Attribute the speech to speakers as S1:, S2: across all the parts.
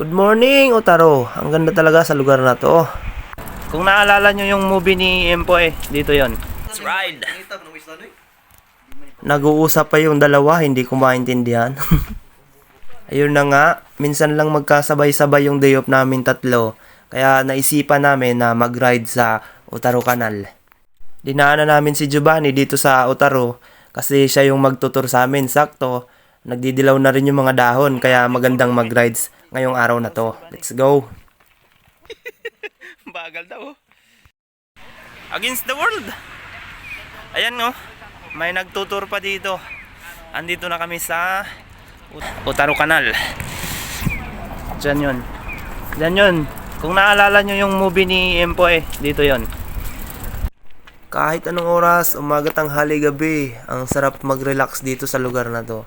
S1: Good morning, Otaro. Ang ganda talaga sa lugar na to. Kung naalala nyo yung movie ni Empoy, dito yon. Let's ride! Nag-uusap pa yung dalawa, hindi ko maintindihan. Ayun na nga, minsan lang magkasabay-sabay yung day off namin tatlo. Kaya naisipan namin na mag-ride sa Otaro Canal. Dinaanan namin si Giovanni dito sa Otaro kasi siya yung magtutur sa amin. Sakto, nagdidilaw na rin yung mga dahon kaya magandang mag-rides ngayong araw na to. Let's go! Bagal daw. Against the world! Ayan no, may nagtutur pa dito. Andito na kami sa Ut- Utaro Canal. Diyan yun. Diyan yun. Kung naalala nyo yung movie ni Empoy, dito yon. Kahit anong oras, umaga tanghali gabi, ang sarap mag-relax dito sa lugar na to.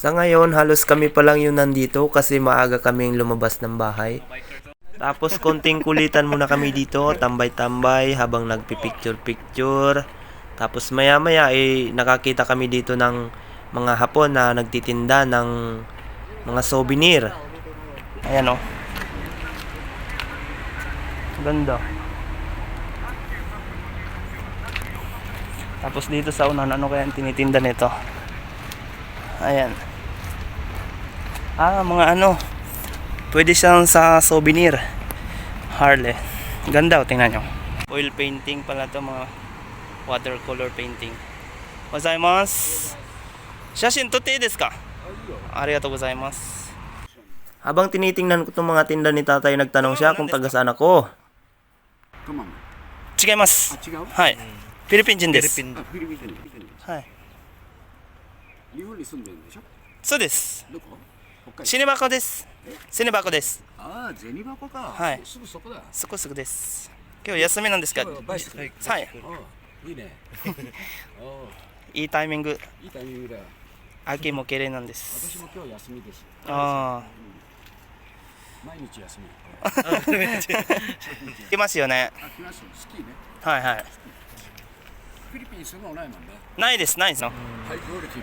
S1: Sa ngayon, halos kami pa lang yung nandito kasi maaga kaming lumabas ng bahay. Tapos konting kulitan muna kami dito, tambay-tambay habang nagpipicture-picture. Tapos maya-maya eh nakakita kami dito ng mga hapon na nagtitinda ng mga souvenir. Ayan oh. Ganda. Tapos dito sa unahan, ano kaya ang tinitinda nito? Ayan ah mga ano pwede siyang sa souvenir Harley ganda oh, tingnan nyo oil painting pala to mga watercolor painting gozaimasu shashin totte desu ka arigato gozaimasu habang tinitingnan ko itong mga tinda ni tatay, nagtanong siya kung taga saan ako.
S2: Come on. Chigay mas. Hi. Philippine jin desu. Philippine.
S1: Ah, Hi. Nihon ni
S2: sunde desu? So desu. Doko?
S1: シネバコです。シネバコです。
S2: ああ銭箱か。
S1: はい。
S2: すぐそこだ。あ
S1: そこすぐです。今日休みなんですか？
S2: はい
S1: はい。
S2: あいいね。あ
S1: いいタイミング。
S2: あいいタイミングだ。よ
S1: 秋も綺麗なんです。
S2: 私も今日休みです。
S1: あ
S2: 毎日休み。
S1: あ。来ますよね。
S2: あ来ますよ。スキーね。
S1: はいはい。
S2: フィリピンに住むのないもんね。
S1: ないです、ないですの。
S2: ハイクオリティ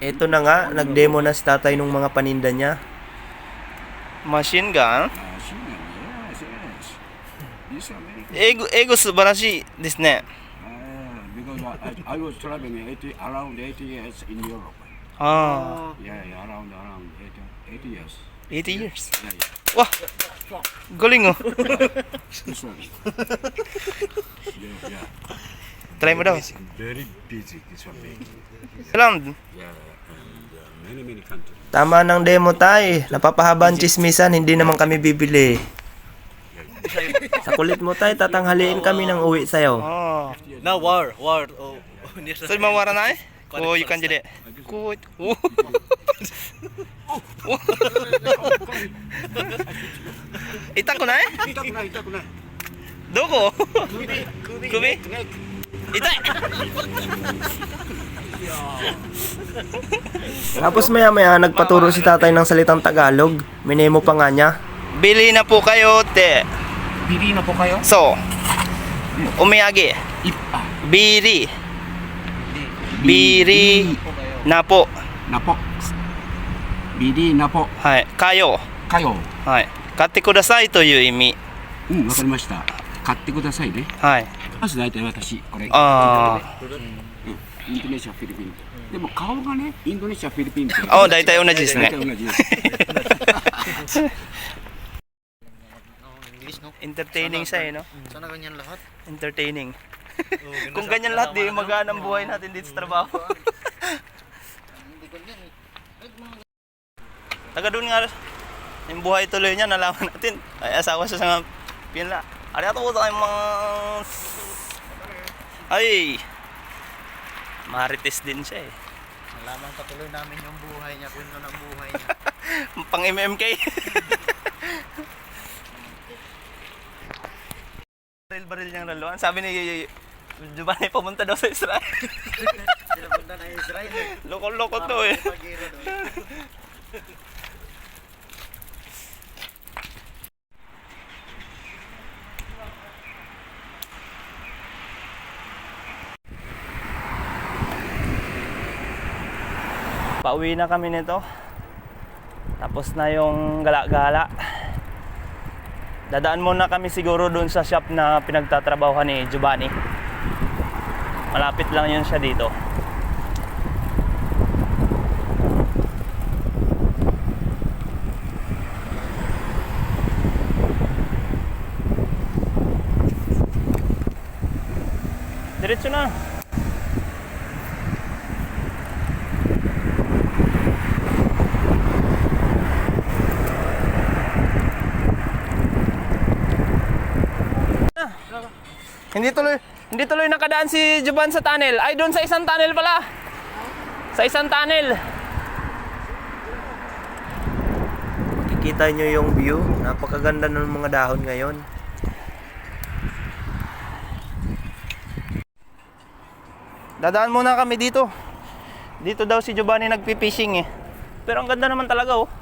S1: Ito na nga, nagdemo na si tatay nung mga paninda niya. Machine gun? Ego, ego subarashi desu
S2: ne. Because I, I was traveling 80, around 80 years in Europe.
S1: Ah.
S2: Yeah, yeah around, around 80, 80 years.
S1: 80 yeah. years?
S2: Yeah, yeah.
S1: Wah! Galing oh!
S2: Yeah, yeah.
S1: Try mo daw.
S2: Very busy this one,
S1: mate.
S2: Yeah, and uh, many, many countries.
S1: Tama ng demo tay. Napapahaba chismisan, hindi naman kami bibili. Sa kulit mo tay, tatanghaliin kami ng uwi sa'yo. Oh.
S3: Now war, war. Oh,
S1: near the- So, mawara na eh? Oh, you can dili. Good. Itang ko na eh? Ito ko na, ito
S2: ko na. Dugo. Kubi. Kubi. くない。
S1: どこ首痛い Tapos maya maya nagpaturo si tatay ng salitang Tagalog. Minemo pa nga niya. Bili na po kayo, te.
S2: Bili na po kayo?
S1: So, umiyagi.
S2: Ipa.
S1: Biri. Biri na po.
S2: Na po. Bili na po.
S1: はい。kayo.
S2: かよ。
S1: はい。買ってくださいという意味。
S2: うん、わかりました。 買ってくださいね。
S1: はい。
S2: まず大体私、これ。
S1: あ
S2: インドネシア、フィリピン。でも顔がね、インドネシア、フィリピンって。
S1: あ。あ、大体同じですね
S2: 大体。同じです。
S3: English, no?
S1: Entertaining siya eh, no?
S3: Sana ganyan lahat.
S1: Entertaining. Kung ganyan lahat, di magaan ang buhay natin dito sa trabaho.
S3: Hindi ganyan eh.
S1: Taga doon nga, yung buhay tuloy niya, nalaman natin. Ay, asawa siya sa pinla. Arigatou gozaimasu. Ay, marites din siya eh.
S3: Malaman patuloy namin yung buhay niya, kwento ng buhay niya.
S1: pang MMK. Baril-baril niyang laluan. Sabi ni Giovanni pumunta daw sa Israel.
S3: Sila punta na Israel.
S1: Loko-loko to eh. Pauwi na kami nito. Tapos na yung gala-gala. Dadaan muna kami siguro doon sa shop na pinagtatrabahuhan ni Giovanni. Malapit lang yun siya dito. Diretso na. Hindi tuloy, hindi tuloy nakadaan si Juban sa tunnel. Ay, doon sa isang tunnel pala. Sa isang tunnel. Makikita nyo yung view. Napakaganda ng mga dahon ngayon. Dadaan muna kami dito. Dito daw si Giovanni nagpi-fishing eh. Pero ang ganda naman talaga oh. Oh.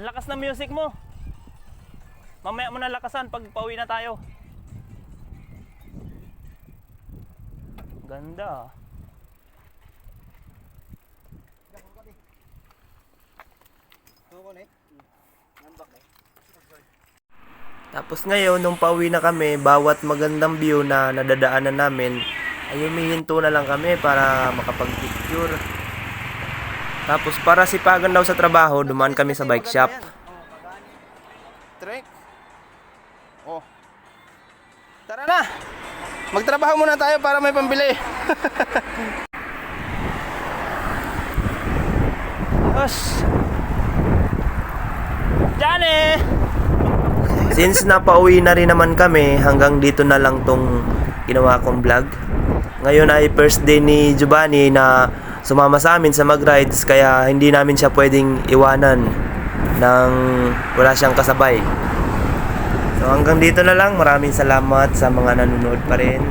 S1: Ang lakas ng music mo. Mamaya mo na lakasan pag pauwi na tayo. Ganda. Tapos ngayon, nung pauwi na kami, bawat magandang view na nadadaanan namin, ay humihinto na lang kami para makapag-picture. Tapos para sipagan daw sa trabaho, dumaan kami sa bike shop. Trek. Oh. Tara na. Magtrabaho muna tayo para may pambili. Yes. Johnny! Since napauwi na rin naman kami, hanggang dito na lang tong ginawa kong vlog. Ngayon ay first day ni Giovanni na sumama sa amin sa mag-rides kaya hindi namin siya pwedeng iwanan nang wala siyang kasabay. So hanggang dito na lang. Maraming salamat sa mga nanonood pa rin.